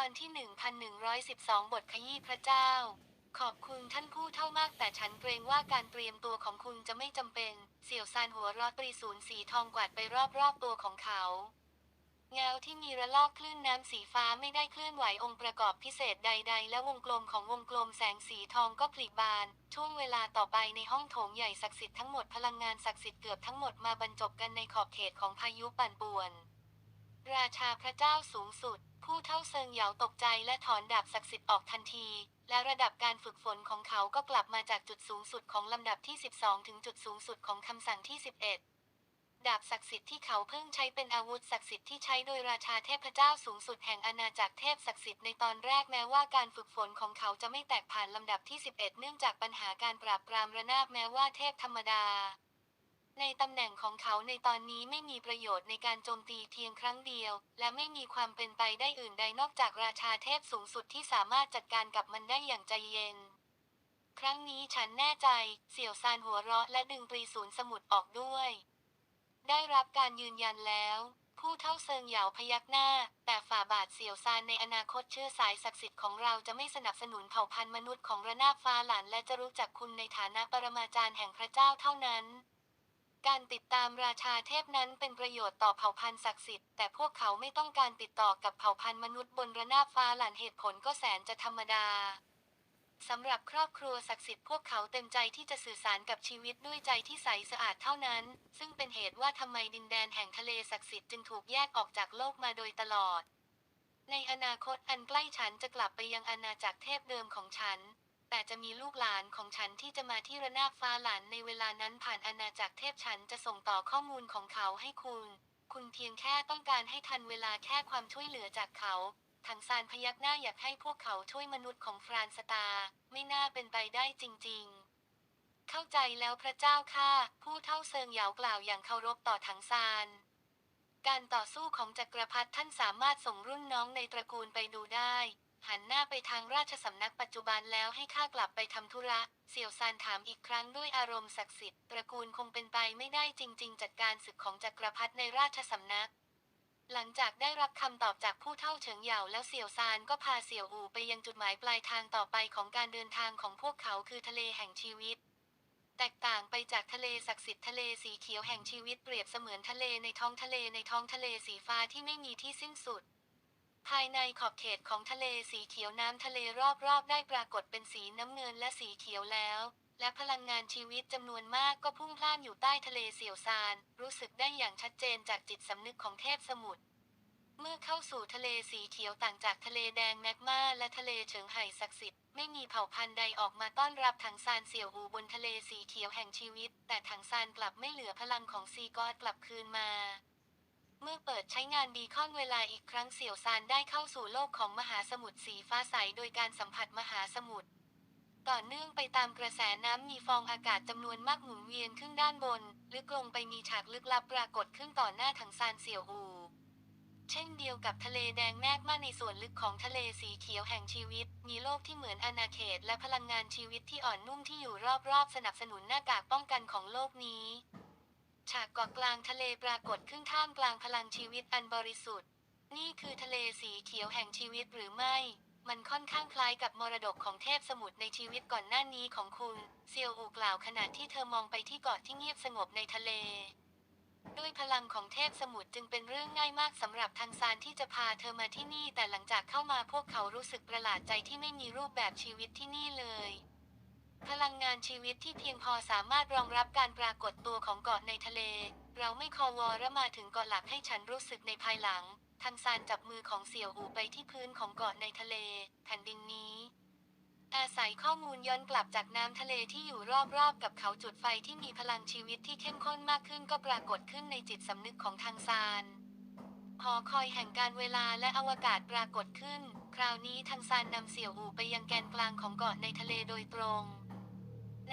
อนที่ 1112 บทขยี้พระเจ้า ขอบคุณท่านผู้เท่ามากแต่ฉันเกรงว่าการเตรียมตัวของคุณจะไม่จำเป็น เสี่ยวซานหัวรอตรีศูนย์สีทองกวาดไปรอบๆตัวของเขาเงาที่มีระลอกคลื่นน้ำสีฟ้าไม่ได้เคลื่อนไหวองค์ประกอบพิเศษใด ๆ และวงกลมของวงกลมแสงสีทองก็ผลิบาน ช่วงเวลาต่อไปในห้องโถงใหญ่ศักดิ์สิทธิ์ทั้งหมดพลังงานศักดิ์สิทธิ์เกือบทั้งหมดมาบรรจบกันในขอบเขตของพายุปั่นป่วน ราชาพระเจ้าสูงสุด ผู้เท่าเซิงเหยาตกใจและถอนดาบศักดิ์สิทธิ์ออกทันที และระดับการฝึกฝนของเขาก็กลับมาจากจุดสูงสุดของลำดับที่ 12 ถึงจุดสูงสุดของคำสั่งที่ 11 ดาบศักดิ์สิทธิ์ที่เขาเพิ่งใช้เป็นอาวุธศักดิ์สิทธิ์ที่ใช้โดยราชาเทพเจ้าสูงสุดแห่งอาณาจักรเทพศักดิ์สิทธิ์ในตอนแรกแม้ว่าการฝึกฝนของเขาจะไม่แตกผ่านลำดับที่ 11 เนื่องจากปัญหาการปราบปรามระนาบแม้ว่าเทพธรรมดา ในตำแหน่งของเขาในตอนนี้ไม่มีประโยชน์ในการโจมตีเพียงครั้งเดียว และไม่มีความเป็นไปได้อื่นใดนอกจากราชาเทพสูงสุดที่สามารถจัดการกับมันได้อย่างใจเย็น ครั้งนี้ฉันแน่ใจ เสี่ยวซานหัวเราะและดึงปรีศูนย์สมุดออกด้วย ได้รับการยืนยันแล้ว ผู้เท่าเซิงเหยาพยักหน้า แต่ฝ่าบาทเสี่ยวซานในอนาคตเชื่อสายศักดิ์สิทธิ์ของเราจะไม่สนับสนุนเผ่าพันธุ์มนุษย์ของระนาบฟ้าหลานและจะรู้จักคุณในฐานะปรมาจารย์แห่งพระเจ้าเท่านั้น การติดตามราชาเทพนั้นเป็นประโยชน์ต่อเผ่าพันธุ์ศักดิ์สิทธิ์แต่พวกเขาไม่ต้องการติดต่อกับเผ่าพันธุ์มนุษย์บนระนาบฟ้าหลานเหตุผลก็แสนจะธรรมดาสำหรับครอบครัวศักดิ์สิทธิ์พวกเขาเต็มใจที่จะสื่อสารกับชีวิตด้วยใจที่ใสสะอาดเท่านั้น ซึ่งเป็นเหตุว่าทำไมดินแดนแห่งทะเลศักดิ์สิทธิ์จึงถูกแยกออกจากโลกมาโดยตลอด ในอนาคตอันใกล้ฉันจะกลับไปยังอาณาจักรเทพเดิมของฉัน แต่จะมีลูกหลานของฉันที่จะมาที่ระนาบฟ้าหลานในเวลานั้นผ่านอาณาจักรเทพฉันจะส่งต่อข้อมูลของเขาให้คุณ คุณเพียงแค่ต้องการให้ทันเวลาแค่ความช่วยเหลือจากเขาทางซานพยักหน้าอยากให้พวกเขาช่วยมนุษย์ของฟรานสตา ไม่น่าเป็นไปได้จริงๆ เข้าใจแล้วพระเจ้าค่ะ ผู้เท่าเซิงเหยากล่าวอย่างเคารพต่อถังซานการต่อสู้ของจักรพรรดิท่านสามารถส่งรุ่นน้องในตระกูลไปดูได้ หันหน้าไปทางราชสำนักปัจจุบันแล้วให้ข้ากลับไปทำธุระเสี่ยวซานถามอีกครั้งด้วยอารมณ์ศักดิ์สิทธิ์ตระกูลคงเป็นไปไม่ได้จริง ๆ จัดการศึกของจักรพรรดิในราชสำนัก หลังจากได้รับคำตอบจากผู้เท่าเฉิงเหยาแล้วเสี่ยวซานก็พาเสี่ยวอู่ไปยังจุดหมายปลายทางต่อไปของการเดินทางของพวกเขาคือทะเลแห่งชีวิต แตกต่างไปจากทะเลศักดิ์สิทธิ์ทะเลสีเขียวแห่งชีวิตเปรียบเสมือนทะเลในท้องทะเลในท้องทะเลสีฟ้าที่ไม่มีที่สิ้นสุด ภายในขอบเขตของทะเลสีเขียวน้ำทะเลรอบๆ ได้ปรากฏเป็นสีน้ำเงินและสีเขียวแล้ว และพลังงานชีวิตจำนวนมากก็พุ่งพล่านอยู่ใต้ทะเลเสี่ยวซาน รู้สึกได้อย่างชัดเจนจากจิตสำนึกของเทพสมุทรเมื่อเข้าสู่ทะเลสีเขียวต่างจากทะเลแดงแมกมาและทะเลเฉิงไห่ศักดิ์สิทธิ์ไม่มีเผ่าพันธุ์ใดออกมาต้อนรับถังซานเสี่ยวหูบนทะเลสีเขียวแห่งชีวิต แต่ถังซานกลับไม่เหลือพลังของซีกอดกลับคืนมา เมื่อเปิดใช้งานดีคอนเวลาอีกครั้งเสี่ยวซานได้เข้าสู่โลกของมหาสมุทรสีฟ้าใสโดยการสัมผัสมหาสมุทรต่อเนื่องไปตามกระแสน้ำมีฟองอากาศจำนวนมากหมุนเวียนขึ้นด้านบน ลึกลงไปมีฉากลึกลับปรากฏขึ้นต่อหน้าถังซานเสี่ยวอู เช่นเดียวกับทะเลแดงแมกมาในส่วนลึกของทะเลสีเขียวแห่งชีวิต มีโลกที่เหมือนอาณาเขตและพลังงานชีวิตที่อ่อนนุ่มที่อยู่รอบๆ สนับสนุนหน้ากากป้องกันของโลกนี้ ฉากเกาะกลางทะเลปรากฏขึ้นท่ามกลางพลังชีวิตอันบริสุทธิ์ นี่คือทะเลสีเขียวแห่งชีวิตหรือไม่ มันค่อนข้างคล้ายกับมรดกของเทพสมุทรในชีวิตก่อนหน้านี้ของคุณ เซียวอูกล่าวขณะที่เธอมองไปที่เกาะที่เงียบสงบในทะเล ด้วยพลังของเทพสมุทรจึงเป็นเรื่องง่ายมากสำหรับทางซานที่จะพาเธอมาที่นี่ แต่หลังจากเข้ามาพวกเขารู้สึกประหลาดใจที่ไม่มีรูปแบบชีวิตที่นี่เลย พลังงานชีวิตที่เพียงพอสามารถรองรับการปรากฏตัวของเกาะในทะเล เราไม่คอวอระมาถึงเกาะหลักให้ฉันรู้สึกในภายหลังทางซานจับมือของเสี่ยวอูไปที่พื้นของเกาะในทะเล แผ่นดินนี้ อาศัยข้อมูลย้อนกลับจากน้ำทะเลที่อยู่รอบๆ กับเขาจุดไฟที่มีพลังชีวิตที่เข้มข้นมากขึ้นก็ปรากฏขึ้นในจิตสำนึกของทางซานหอคอยแห่งการเวลาและอวกาศปรากฏขึ้น คราวนี้ทางซานนำเสี่ยวอูไปยังแกนกลางของเกาะในทะเลโดยตรง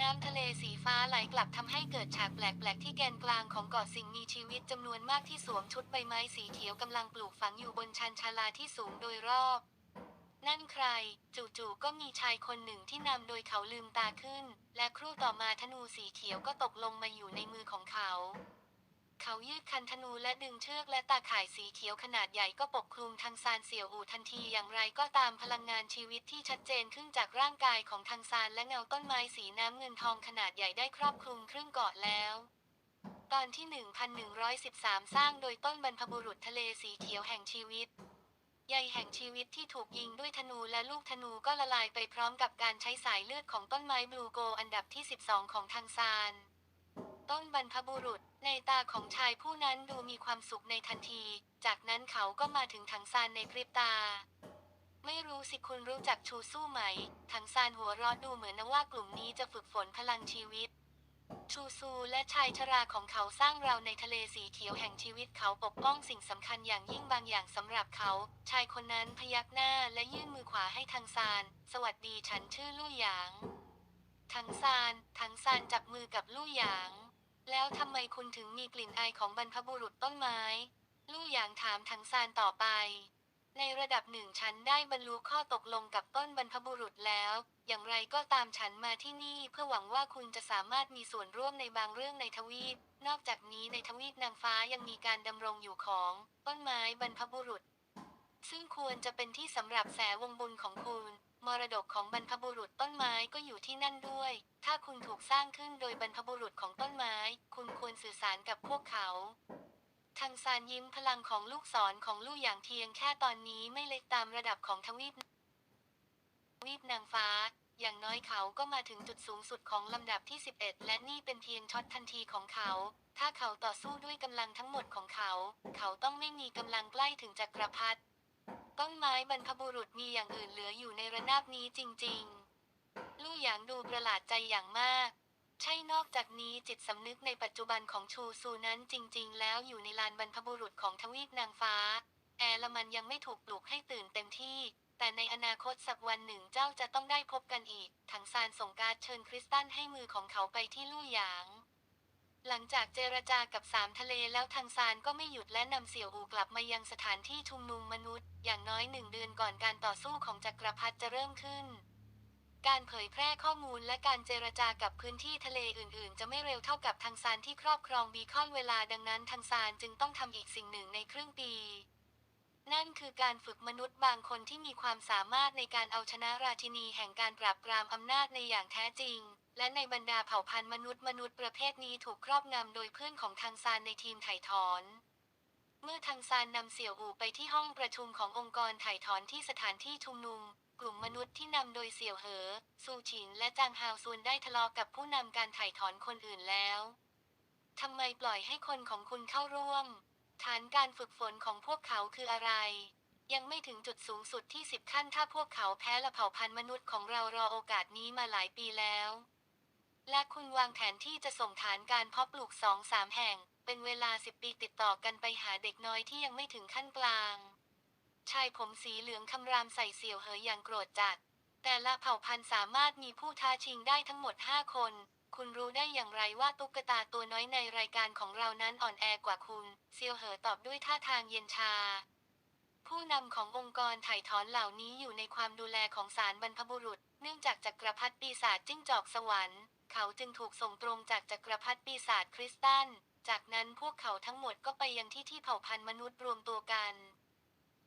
น้ำทะเลสีฟ้าไหลกลับทำให้เกิดฉากแปลกๆที่แกนกลางของเกาะสิ่งมีชีวิตจำนวนมากที่สวมชุดใบไม้สีเขียวกำลังปลูกฝังอยู่บนชันชาลาที่สูงโดยรอบ นั่นใคร จู่ๆก็มีชายคนหนึ่งที่นำโดยเขาลืมตาขึ้น และครู่ต่อมาธนูสีเขียวก็ตกลงมาอยู่ในมือของเขา เขายืดคันธนูและดึงเชือกและตาข่ายสีเขียวขนาดใหญ่ก็ปกคลุมทางซานเสี่ยวอูทันทีอย่างไรก็ตามพลังงานชีวิตที่ชัดเจนขึ้นจากร่างกายของทางซานและเงาต้นไม้สีน้ำเงินทองขนาดใหญ่ได้ครอบคลุมครึ่งเกาะแล้ว ตอนที่ 1113 สร้างโดยต้นบรรพบุรุษทะเลสีเขียวแห่งชีวิตใยแห่งชีวิตที่ถูกยิงด้วยธนูและลูกธนูก็ละลายไปพร้อมกับการใช้สายเลือดของต้นไม้บลูโกอันดับที่ 12 ของทางซาน ต้นบรรพบุรุษ ในตาของชายผู้นั้นดูมีความสุขในทันที จากนั้นเขาก็มาถึงถังซานในพริบตา ไม่รู้สิคุณรู้จักชูสู้ไหม ถังซานหัวเร้อดูเหมือนนะว่ากลุ่มนี้จะฝึกฝนพลังชีวิต ชูซูและชายชราของเขาสร้างเราในทะเลสีเขียวแห่งชีวิตเขาปกป้องสิ่งสำคัญอย่างยิ่งบางอย่างสำหรับเขา ชายคนนั้นพยักหน้าและยื่นมือขวาให้ทางซาน สวัสดีฉันชื่อลู่หยางทังซานทังซานจับมือกับลู่หยาง แล้วทำไมคุณถึงมีกลิ่นอายของบรรพบุรุษต้นไม้ ลู่หยางถามทังซานต่อไป ในระดับหนึ่งฉันได้บรรลุข้อตกลงกับต้นบรรพบุรุษแล้ว อย่างไรก็ตามฉันมาที่นี่เพื่อหวังว่าคุณจะสามารถมีส่วนร่วมในบางเรื่องในทวีป นอกจากนี้ในทวีปนางฟ้ายังมีการดำรงอยู่ของ ต้นไม้บรรพบุรุษ ซึ่งควรจะเป็นที่สำหรับแสวงบุญของคุณ มรดกของบรรพบุรุษต้นไม้ก็อยู่ที่นั่นด้วย ถ้าคุณถูกสร้างขึ้นโดยบรรพบุรุษของต้นไม้ คุณควรสื่อสารกับพวกเขาทางซานยิ้มพลังของลูกศรของลู่อย่างเทียงแค่ตอนนี้ไม่เล็กตามระดับของทวีปทวีปนางฟ้า อย่างน้อยเขาก็มาถึงจุดสูงสุดของลำดับที่ 11 และนี่เป็นเพียงช็อตทันทีของเขา ถ้าเขาต่อสู้ด้วยกำลังทั้งหมดของเขา เขาต้องไม่มีกำลังใกล้ถึงจักรพรรดิ ต้นไม้บรรพบุรุษมีอย่างอื่นเหลืออยู่ในระนาบนี้จริง ๆ ลู่หยางดูประหลาดใจอย่างมาก ใช่นอกจากนี้จิตสำนึกในปัจจุบันของชูซูนั้นจริง ๆ แล้วอยู่ในลานบรรพบุรุษของทวีปนางฟ้า แอลมันยังไม่ถูกปลุกให้ตื่นเต็มที่ แต่ในอนาคตสักวันหนึ่งเจ้าจะต้องได้พบกันอีก ถังซานส่งการเชิญคริสตันให้มือของเขาไปที่ลู่หยาง หลังจากเจรจากับสามทะเลแล้วทางซานก็ไม่หยุดและนำเสี่ยวอูกลับมายังสถานที่ชุมนุมมนุษย์ อย่างน้อยหนึ่งเดือนก่อนการต่อสู้ของจักรพรรดิจะเริ่มขึ้น การเผยแพร่ข้อมูลและการเจรจากับพื้นที่ทะเลอื่นๆ จะไม่เร็วเท่ากับทางซานที่ครอบครองบีคอนเวลาดังนั้นทางซานจึงต้องทำอีกสิ่งหนึ่งในครึ่งปี นั่นคือการฝึกมนุษย์บางคนที่มีความสามารถในการเอาชนะราชินีแห่งการปราบปรามอำนาจในอย่างแท้จริง และในบรรดาเผ่าพันธุ์มนุษย์มนุษย์ประเภทนี้ถูกครอบงำโดยเพื่อนของทางซานในทีมไถ่ถอน เมื่อทางซานนำเสี่ยวอูไปที่ห้องประชุมขององค์กรไถ่ถอนที่สถานที่ชุมนุม กลุ่มมนุษย์ที่นำโดยเสี่ยวเหอซูฉินและจางฮาวซวนได้ทะเลาะกับผู้นำการไถ่ถอนคนอื่นแล้วทำไมปล่อยให้คนของคุณเข้าร่วม ฐานการฝึกฝนของพวกเขาคืออะไร ยังไม่ถึงจุดสูงสุดที่สิบขั้นถ้าพวกเขาแพ้ละเผ่าพันธุ์มนุษย์ของเรารอโอกาสนี้มาหลายปีแล้ว และคุณวางแผนที่จะส่งฐานการเพาะปลูกสองสามแห่ง เป็นเวลาสิบปีติดต่อกันไปหาเด็กน้อยที่ยังไม่ถึงขั้นกลาง ชายผมสีเหลืองคำรามใส่เสี่ยวเหยอย่างโกรธจัด แต่ละเผ่าพันธุ์สามารถมีผู้ท้าชิงได้ทั้งหมดห้าคน คุณรู้ได้อย่างไรว่าตุ๊กตาตัวน้อยในรายการของเรานั้นอ่อนแอกว่าคุณ เซียวเหอตอบด้วยท่าทางเย็นชาผู้นำขององค์กรไถ่ถอนเหล่านี้อยู่ในความดูแลของศาลบรรพบุรุษ เนื่องจากจักรพรรดิปีศาจจิ้งจอกสวรรค์ เขาจึงถูกส่งตรงจากจักรพรรดิปีศาจคริสตัน จากนั้นพวกเขาทั้งหมดก็ไปยังที่ที่เผ่าพันธุ์มนุษย์รวมตัวกัน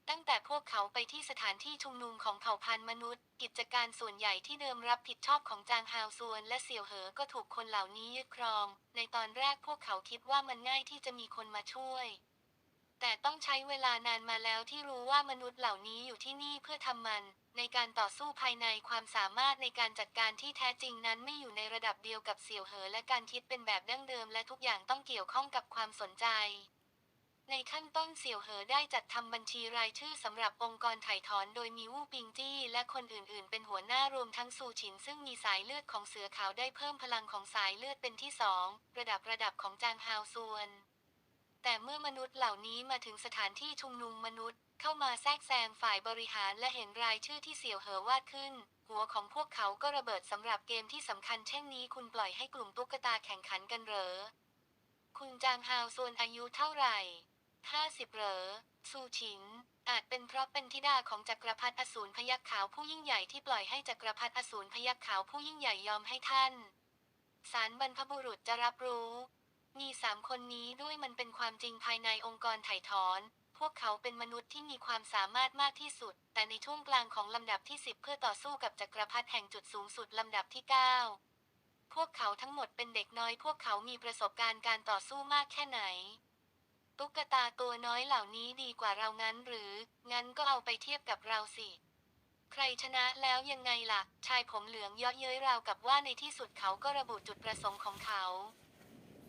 ตั้งแต่พวกเขาไปที่สถานที่ชุมนุมของเผ่าพันธุ์มนุษย์ กิจการส่วนใหญ่ที่เดิมรับผิดชอบของจางฮาวซวน และเสี่ยวเหอก็ถูกคนเหล่านี้ยึดครอง ในตอนแรกพวกเขาคิดว่ามันง่ายที่จะมีคนมาช่วยแต่ต้องใช้เวลานานมาแล้วที่รู้ว่ามนุษย์เหล่านี้อยู่ที่นี่เพื่อทำมัน ในการต่อสู้ภายในความสามารถในการจัดการที่แท้จริงนั้นไม่อยู่ในระดับเดียวกับเสี่ยวเหอและการคิดเป็นแบบดั้งเดิมและทุกอย่างต้องเกี่ยวข้องกับความสนใจ ในขั้นต้นเสี่ยวเหอได้จัดทำบัญชีรายชื่อสำหรับองค์กรไถ่ถอนโดยมีวู่ปิงจี้และคนอื่นๆ เป็นหัวหน้ารวมทั้งซูฉินซึ่งมีสายเลือดของเสือขาวได้เพิ่มพลังของสายเลือดเป็นที่สองระดับระดับของจางฮาวซวน แต่เมื่อมนุษย์เหล่านี้มาถึงสถานที่ชุมนุมมนุษย์ เข้ามาแทรกแซงฝ่ายบริหารและเห็นรายชื่อที่เสี่ยวเหอวาดขึ้น หัวของพวกเขาก็ระเบิดสำหรับเกมที่สำคัญเช่นนี้คุณปล่อยให้กลุ่มตุ๊กตาแข่งขันกันเหรอ คุณจางฮาวซวนอายุเท่าไหร่ห้าสิบเหรอซูชินอาจเป็นเพราะเป็นธิดาของจักรพรรดิอสูรพยักขาวผู้ยิ่งใหญ่ที่ปล่อยให้จักรพรรดิอสูรพยักขาวผู้ยิ่งใหญ่ยอมให้ท่านสารบรรพบุรุษจะรับรู้ มีสามคนนี้ด้วยมันเป็นความจริงภายในองค์กรไถ่ถอน พวกเขาเป็นมนุษย์ที่มีความสามารถมากที่สุด แต่ในช่วงกลางของลำดับที่ 10 เพื่อต่อสู้กับจักรพรรดิแห่งจุดสูงสุดลำดับที่ 9 พวกเขาทั้งหมดเป็นเด็กน้อย พวกเขามีประสบการณ์การต่อสู้มากแค่ไหน ตุ๊กตาตัวน้อยเหล่านี้ดีกว่าเรางั้นหรือ งั้นก็เอาไปเทียบกับเราสิ ใครชนะแล้วยังไงล่ะ ชายผมเหลืองเยาะเย้ยราวกับว่าในที่สุดเขาก็ระบุจุดประสงค์ของเขา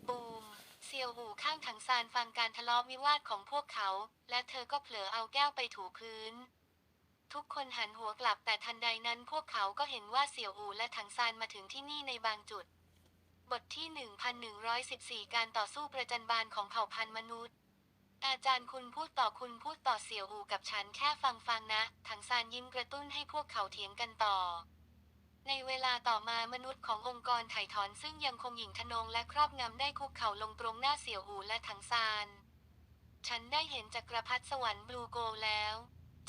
บู เซียวหูข้างถังซานฟังการทะเลาะวิวาทของพวกเขา และเธอก็เผลอเอาแก้วไปถูพื้น ทุกคนหันหัวกลับแต่ทันใดนั้นพวกเขาก็เห็นว่าเสี่ยวอูและถังซานมาถึงที่นี่ในบางจุด บทที่ 1114 การต่อสู้ประจันบานของเผ่าพันธุ์มนุษย์ อาจารย์คุณพูดต่อคุณพูดต่อเสี่ยวอูกับฉันแค่ฟังฟังนะ ถังซานยิ้มกระตุ้นให้พวกเขาเถียงกันต่อ ในเวลาต่อมามนุษย์ขององค์กรไถ่ถอนซึ่งยังคงหญิงทนงและครอบงำได้คุกเข่าลงตรงหน้าเสี่ยวอูและถังซาน ฉันได้เห็นจักรพรรดิสวรรค์บลูโกแล้ว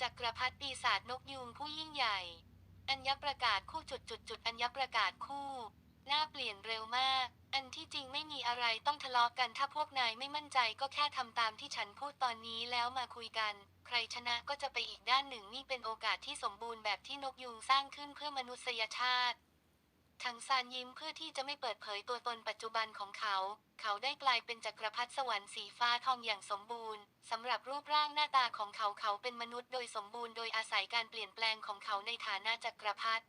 จักรพรรดิปีศาจนกยูงผู้ยิ่งใหญ่ อัญญประกาศคู่จุดจุดจุดอัญญประกาศคู่หน้าเปลี่ยนเร็วมาก อันที่จริงไม่มีอะไรต้องทะเลาะกันถ้าพวกนายไม่มั่นใจก็แค่ทำตามที่ฉันพูดตอนนี้แล้วมาคุยกัน รชนะก็จะไปอีกด้านหนึ่งนี่เป็นโอกาสที่สมบูรณ์แบบที่นกยูงสร้างขึ้นเพื่อมนุษยชาติทังซานยิ้มเพื่อที่จะไม่เปิดเผยตัวตนปัจจุบันของเขา เขาได้กลายเป็นจักรพรรดิสวรรค์สีฟ้าทองอย่างสมบูรณ์สำหรับรูปร่างหน้าตาของเขาเขาเป็นมนุษย์โดยสมบูรณ์โดยอาศัยการเปลี่ยนแปลงของเขาในฐานะจักรพรรดิ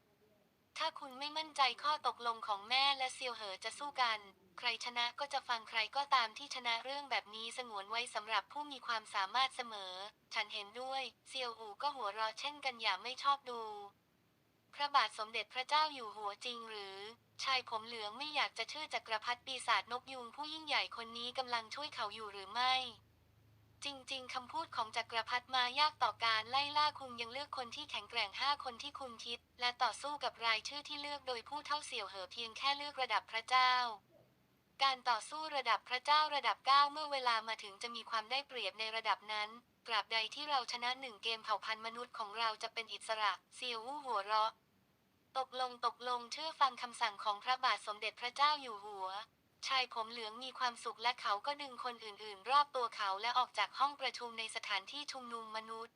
ถ้าคุณไม่มั่นใจข้อตกลงของแม่และเซียวเหอจะสู้กัน ใครชนะก็จะฟังใครก็ตามที่ชนะเรื่องแบบนี้สงวนไว้สำหรับผู้มีความสามารถเสมอ ฉันเห็นด้วย เซียวอูก็หัวเราะเช่นกันอย่าไม่ชอบดู พระบาทสมเด็จพระเจ้าอยู่หัวจริงหรือ ชายผมเหลืองไม่อยากจะเชื่อจักรพรรดิปีศาจนกยูงผู้ยิ่งใหญ่คนนี้กำลังช่วยเขาอยู่หรือไม่ จริง ๆคำพูดของจักรพรรดิมายากต่อการไล่ล่าคุณยังเลือกคนที่แข็งแกร่งห้าคนที่คุณคิด และต่อสู้กับรายชื่อที่เลือกโดยผู้เท่าเสี่ยวเหอเพียงแค่เลือกระดับพระเจ้า การต่อสู้ระดับพระเจ้าระดับ 9 เมื่อเวลามาถึงจะมีความได้เปรียบในระดับนั้น ตราบใดที่เราชนะหนึ่งเกมเผ่าพันธุ์มนุษย์ของเราจะเป็นอิสระเซียววู้หัวเราะ ตกลงตกลงเชื่อฟังคำสั่งของพระบาทสมเด็จพระเจ้าอยู่หัว ชายผมเหลืองมีความสุขและเขาก็ดึงคนอื่น ๆ รอบตัวเขาและออกจากห้องประชุมในสถานที่ชุมนุมมนุษย์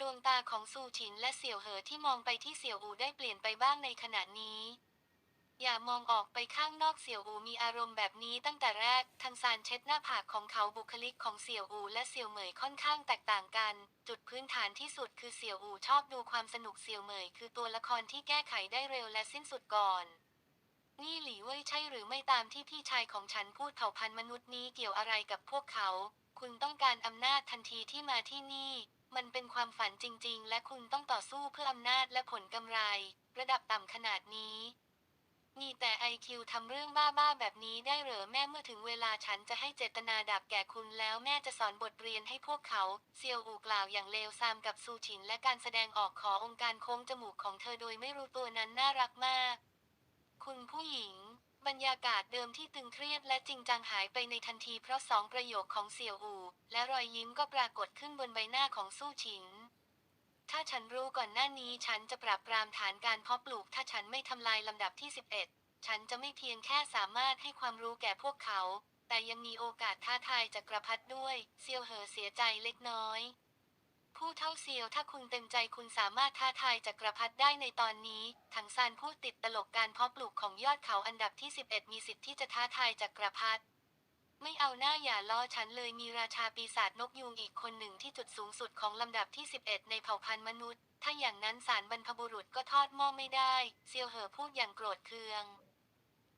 ดวงตาของซูฉินและเสี่ยวเหอที่มองไปที่เสี่ยวอูได้เปลี่ยนไปบ้างในขณะนี้ อย่ามองออกไปข้างนอกเสี่ยวอูมีอารมณ์แบบนี้ตั้งแต่แรก ทังซานเช็ดหน้าผากของเขาบุคลิกของเสี่ยวอูและเสี่ยวเหมยค่อนข้างแตกต่างกัน จุดพื้นฐานที่สุดคือเสี่ยวอูชอบดูความสนุกเสี่ยวเหมยคือตัวละครที่แก้ไขได้เร็วและสิ้นสุดก่อน นี่หลีเว่ยใช่หรือไม่ตามที่พี่ชายของฉันพูดเผ่าพันธุ์มนุษย์นี้เกี่ยวอะไรกับพวกเขา คุณต้องการอำนาจทันทีที่มาที่นี่ มันเป็นความฝันจริง ๆ และคุณต้องต่อสู้เพื่ออำนาจและผลกำไร ระดับต่ำขนาดนี้ มีแต่ไอคิวทำเรื่องบ้าๆแบบนี้ได้เหรอแม่เมื่อถึงเวลาฉันจะให้เจตนาดับแก่คุณแล้วแม่จะสอนบทเรียนให้พวกเขาเซียวอูกล่าวอย่างเลวซามกับซูชินและการแสดงออกขอองค์การโค้งจมูกของเธอโดยไม่รู้ตัวนั้นน่ารักมาก คุณผู้หญิง บรรยากาศเดิมที่ตึงเครียดและจริงจังหายไปในทันทีเพราะสองประโยคของเสี่ยวอู และรอยยิ้มก็ปรากฏขึ้นบนใบหน้าของสู้ฉิน ถ้าฉันรู้ก่อนหน้านี้ฉันจะปราบปรามฐานการเพาะปลูก ถ้าฉันไม่ทำลายลำดับที่ 11 ฉันจะไม่เพียงแค่สามารถให้ความรู้แก่พวกเขา แต่ยังมีโอกาสท้าทายจักรพรรดิด้วย เซียวเหอเสียใจเล็กน้อย ผู้เท่าเซียวถ้าคุณเต็มใจคุณสามารถท้าทายจักรพรรดิได้ในตอนนี้ ถังซานพูดติดตลกการเพาะปลูกของยอดเขาอันดับที่ 11 มีสิทธิ์ที่จะท้าทายจักรพรรดิ ไม่เอาหน้าอย่าล้อฉันเลยมีราชาปีศาจนกยูงอีกคนหนึ่งที่จุดสูงสุดของลำดับที่ 11 ในเผ่าพันธุ์มนุษย์ ถ้าอย่างนั้นสารบรรพบุรุษก็ทอดหม้อไม่ได้ เซียวเหอพูดอย่างโกรธเคือง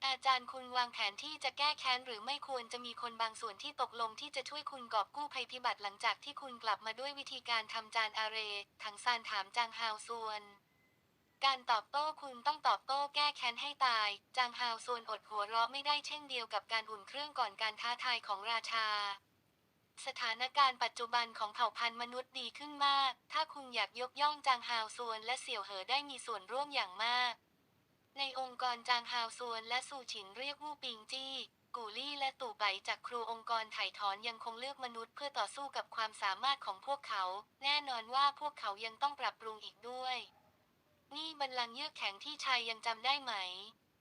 อาจารย์คุณวางแผนที่จะแก้แค้นหรือไม่ควรจะมีคนบางส่วนที่ตกลงที่จะช่วยคุณกอบกู้ภัยพิบัติหลังจากที่คุณกลับมาด้วยวิธีการทำจานอาเรถังซานถามจางฮาวส่วน การตอบโต้คุณต้องตอบโต้แก้แค้นให้ตาย จางฮาวส่วนอดหัวเราะไม่ได้เช่นเดียวกับการอุ่นเครื่องก่อนการท้าทายของราชา สถานการณ์ปัจจุบันของเผ่าพันธุ์มนุษย์ดีขึ้นมาก ถ้าคุณอยากยกย่องจางฮาวส่วนและเสี่ยวเหอได้มีส่วนร่วมอย่างมาก ในองค์กรจางฮาวส่วนและซูฉินเรียกวู่ปิงจี้กูลี่และตู่ไปจากครูองค์กรไถ่ถอนยังคงเลือกมนุษย์เพื่อต่อสู้กับความสามารถของพวกเขา แน่นอนว่าพวกเขายังต้องปรับปรุงอีกด้วย นี่บัลลังก์เยือกแข็งที่ชายยังจำได้ไหม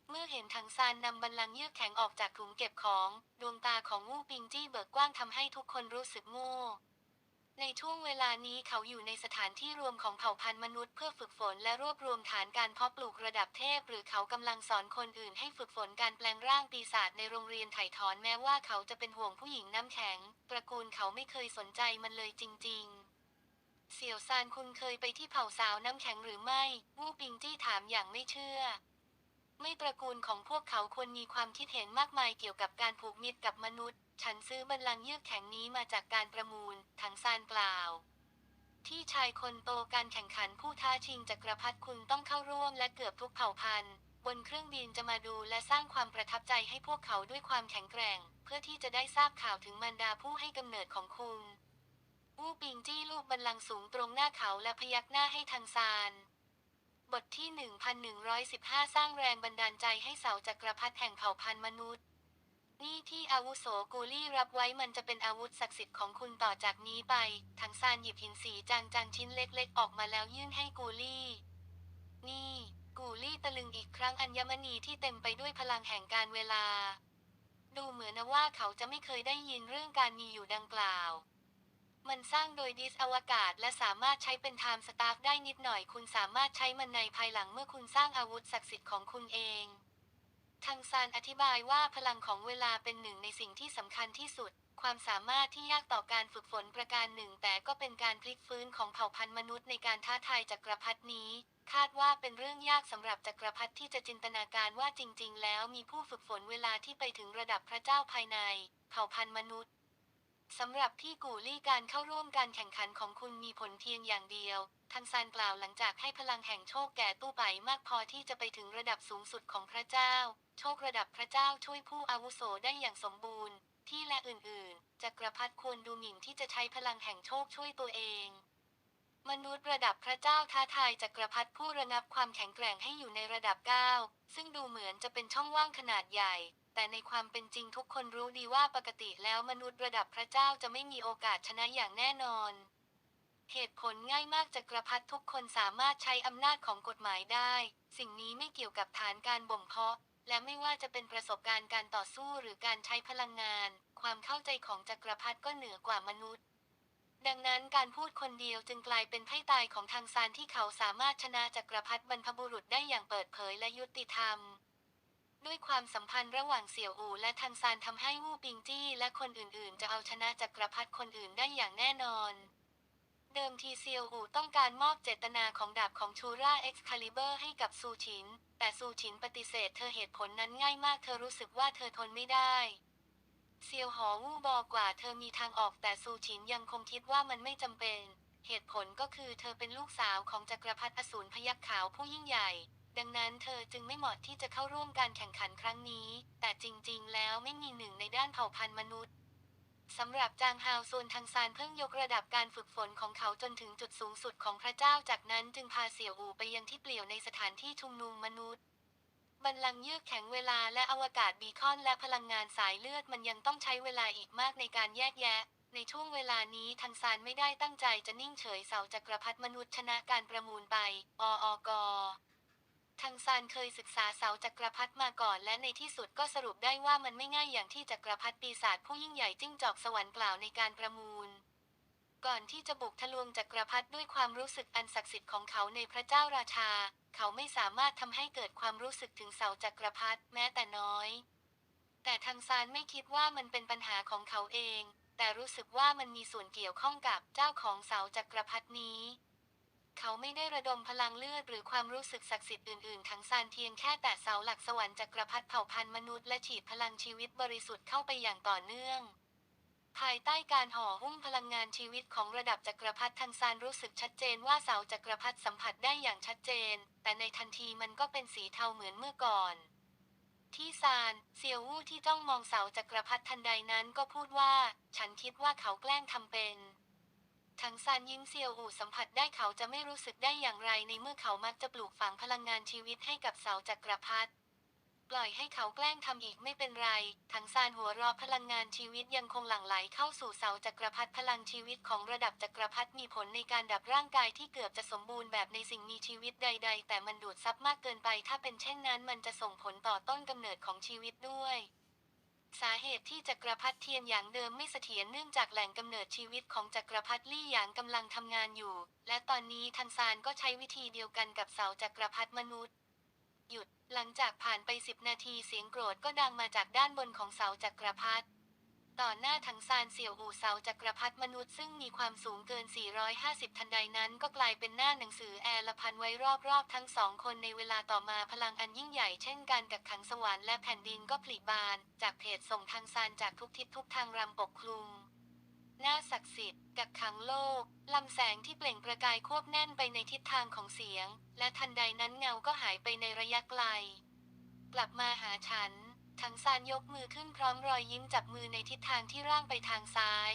เมื่อเห็นถังซานนำบัลลังก์เยือกแข็งออกจากถุงเก็บของ ดวงตาของวูปิงจี้เบิกกว้างทำให้ทุกคนรู้สึกโง่ในช่วงเวลานี้เขาอยู่ในสถานที่รวมของเผ่าพันธุ์มนุษย์เพื่อฝึกฝนและรวบรวมฐานการเพาะปลูกระดับเทพ หรือเขากำลังสอนคนอื่นให้ฝึกฝนการแปลงร่างปีศาจในโรงเรียนไถ่ถอนแม้ว่าเขาจะเป็นห่วงผู้หญิงน้ำแข็ง ตระกูลเขาไม่เคยสนใจมันเลยจริง ๆ เสี่ยวซานคุณเคยไปที่เผ่าสาวน้ำแข็งหรือไม่วูปิงจี้ถามอย่างไม่เชื่อ ไม่ตระกูลของพวกเขาควรมีความคิดเห็นมากมายเกี่ยวกับการผูกมิตรกับมนุษย์ ฉันซื้อบัลลังก์เยือกแข็งนี้มาจากการประมูลถังซานกล่าว ที่ชายคนโตการแข่งขันผู้ท้าชิงจักรพรรดิคุณต้องเข้าร่วมและเกือบทุกเผ่าพันธุ์บนเครื่องบินจะมาดูและสร้างความประทับใจให้พวกเขาด้วยความแข็งแกร่ง เพื่อที่จะได้ทราบข่าวถึงมารดาผู้ให้กำเนิดของคุณ วูปิงจี้ลูกบัลลังสูงตรงหน้าเขาและพยักหน้าให้ทังซาน บทที่ 1115 สร้างแรงบันดาลใจให้เสาจักรพรรดิแห่งเผ่าพันธุ์มนุษย์ นี่ที่อาวุโสกูลี่รับไว้มันจะเป็นอาวุธศักดิ์สิทธิ์ของคุณต่อจากนี้ไปถังซานหยิบหินสีจางๆชิ้นเล็กๆ ออกมาแล้วยื่นให้กูลี่ นี่ กูลี่ตะลึงอีกครั้งอัญมณีที่เต็มไปด้วยพลังแห่งการเวลา ดูเหมือนว่าเขาจะไม่เคยได้ยินเรื่องการมีอยู่ดังกล่าว มันสร้างโดยดิสอวกาศ และสามารถใช้เป็นไทม์สตาฟได้นิดหน่อย คุณสามารถใช้มันในภายหลังเมื่อคุณสร้างอาวุธศักดิ์สิทธิ์ของคุณเองทางซานอธิบายว่าพลังของเวลาเป็นหนึ่งในสิ่งที่สำคัญที่สุด ความสามารถที่ยากต่อการฝึกฝนประการหนึ่ง แต่ก็เป็นการพลิกฟื้นของเผ่าพันธุ์มนุษย์ในการท้าทายจักรพรรดินี้ คาดว่าเป็นเรื่องยากสำหรับจักรพรรดิที่จะจินตนาการว่าจริง ๆ แล้วมีผู้ฝึกฝนเวลาที่ไปถึงระดับพระเจ้าภายใน เผ่าพันธุ์มนุษย์ สำหรับที่กูลี่การเข้าร่วมการแข่งขันของคุณมีผลเพียงอย่างเดียวทังซานกล่าวหลังจากให้พลังแห่งโชคแก่ตู้ไปมากพอที่จะไปถึงระดับสูงสุดของพระเจ้า โชคระดับพระเจ้าช่วยผู้อาวุโสได้อย่างสมบูรณ์ ที่และอื่นๆจักรพรรดิควรดูหมิ่นที่จะใช้พลังแห่งโชคช่วยตัวเอง มนุษย์ระดับพระเจ้าท้าทายจักรพรรดิผู้ระงับความแข็งแกร่งให้อยู่ในระดับ 9 ซึ่งดูเหมือนจะเป็นช่องว่างขนาดใหญ่ แต่ในความเป็นจริงทุกคนรู้ดีว่าปกติแล้วมนุษย์ระดับพระเจ้าจะไม่มีโอกาสชนะอย่างแน่นอน เหตุผลง่ายมากจักรพรรดิทุกคนสามารถใช้อำนาจของกฎหมายได้ สิ่งนี้ไม่เกี่ยวกับฐานการบ่มเพาะ และไม่ว่าจะเป็นประสบการณ์การต่อสู้หรือการใช้พลังงาน ความเข้าใจของจักรพรรดิก็เหนือกว่ามนุษย์ดังนั้นการพูดคนเดียวจึงกลายเป็นไพ่ตายของทางซานที่เขาสามารถชนะจักรพรรดิบรรพบุรุษได้อย่างเปิดเผยและยุติธรรม ด้วยความสัมพันธ์ระหว่างเสี่ยวอูและทันซานทำให้วู่ปิงจี้และคนอื่นๆ จะเอาชนะจักรพรรดิคนอื่นได้อย่างแน่นอน เดิมทีเซียวอูต้องการมอบเจตนาของดาบของชูราเอ็กซ์คาลิเบอร์ให้กับซูชิน แต่ซูชินปฏิเสธเธอเหตุผลนั้นง่ายมากเธอรู้สึกว่าเธอทนไม่ได้เซียวหอวู่บอกว่าเธอมีทางออกแต่ซูชินยังคงคิดว่ามันไม่จำเป็น เหตุผลก็คือเธอเป็นลูกสาวของจักรพรรดิอสูรพยัคฆ์ขาวผู้ยิ่งใหญ่ ดังนั้นเธอจึงไม่เหมาะที่จะเข้าร่วมการแข่งขันครั้งนี้ แต่จริงๆ แล้วไม่มีหนึ่งในด้านเผ่าพันธุ์มนุษย์สำหรับจางฮาวซวนทางซานเพิ่งยกระดับการฝึกฝนของเขาจนถึงจุดสูงสุดของพระเจ้าจากนั้นจึงพาเสี่ยวอูไปยังที่เปลี่ยวในสถานที่ชุมนุมมนุษย์บัลลังก์ยือกแข็งเวลาและอวกาศบีคอนและพลังงานสายเลือดมันยังต้องใช้เวลาอีกมากในการแยกแยะ ในช่วงเวลานี้ทันซานไม่ได้ตั้งใจจะนิ่งเฉยเสาจักรพรรดิมนุษย์ชนะการประมูลไป ออก ทังซานเคยศึกษาเสาจักรพรรดิมาก่อน และในที่สุดก็สรุปได้ว่ามันไม่ง่ายอย่างที่จักรพรรดิปีศาจผู้ยิ่งใหญ่จิ้งจอกสวรรค์กล่าวในการประมูล ก่อนที่จะบุกทะลวงจักรพรรดิด้วยความรู้สึกอันศักดิ์สิทธิ์ของเขาในพระเจ้าราชา เขาไม่สามารถทำให้เกิดความรู้สึกถึงเสาจักรพรรดิแม้แต่น้อย แต่ทางซานไม่คิดว่ามันเป็นปัญหาของเขาเอง แต่รู้สึกว่ามันมีส่วนเกี่ยวข้องกับเจ้าของเสาจักรพรรดินี้ เขาไม่ได้ระดมพลังเลือดหรือความรู้สึกศักดิ์สิทธิ์อื่นๆ ทั้งซานเพียงแค่แตะเสาหลักสวรรค์จักรพรรดิเผ่าพันธุ์มนุษย์และฉีดพลังชีวิตบริสุทธิ์เข้าไปอย่างต่อเนื่อง ภายใต้การห่อหุ้มพลังงานชีวิตของระดับจักรพรรดิทันซานรู้สึกชัดเจนว่าเสาจักรพรรดิสัมผัสได้อย่างชัดเจน แต่ในทันทีมันก็เป็นสีเทาเหมือนเมื่อก่อน ที่ซานเซียววู่ที่จ้องมองเสาจักรพรรดิทันใดนั้นก็พูดว่า ฉันคิดว่าเขาแกล้งทำเป็น ทั้งซานยิ้มเซียวอู่สัมผัสได้เขาจะไม่รู้สึกได้อย่างไรในเมื่อเขามักจะปลูกฝังพลังงานชีวิตให้กับเสาจักรพรรดิปล่อยให้เขาแกล้งทำอีกไม่เป็นไรถังซานหัวรอพลังงานชีวิตยังคงหลั่งไหลเข้าสู่เสาจักรพรรดิพลังชีวิตของระดับจักรพรรดิมีผลในการดับร่างกายที่เกือบจะสมบูรณ์แบบในสิ่งมีชีวิตใด ๆ แต่มันดูดซับมากเกินไป ถ้าเป็นเช่นนั้นมันจะส่งผลต่อต้นกำเนิดของชีวิตด้วย สาเหตุที่จักรพรรดิเทียนหยางเดิมไม่เสถียรเนื่องจากแหล่งกำเนิดชีวิตของจักรพรรดิลี่หยางกำลังทำงานอยู่ และตอนนี้ทันซานก็ใช้วิธีเดียวกันกับเสาจักรพรรดิมนุษย์ หยุด หลังจากผ่านไปสิบนาทีเสียงโกรธก็ดังมาจากด้านบนของเสาจักรพรรดิ ต่อหน้าถังซานเสี่ยวอู่เสาจักรพรรดิมนุษย์ซึ่งมีความสูงเกิน 450 ทันใดนั้นก็กลายเป็นหน้าหนังสือแอร์ละพันไว้รอบๆ ทั้งสองคนในเวลาต่อมาพลังอันยิ่งใหญ่เช่นกันกับขังสวรรค์และแผ่นดินก็ผลิบาน จากเพจส่งทางซานจากทุกทิศทุกทางรำปกคลุมหน้าศักดิ์สิทธิ์กักขังโลก ลำแสงที่เปล่งประกายควบแน่นไปในทิศทางของเสียง และทันใดนั้นเงาก็หายไปในระยะไกล กลับมาหาฉัน ทั้งซานยกมือขึ้นพร้อมรอยยิ้มจับมือในทิศทางที่ร่างไปทางซ้าย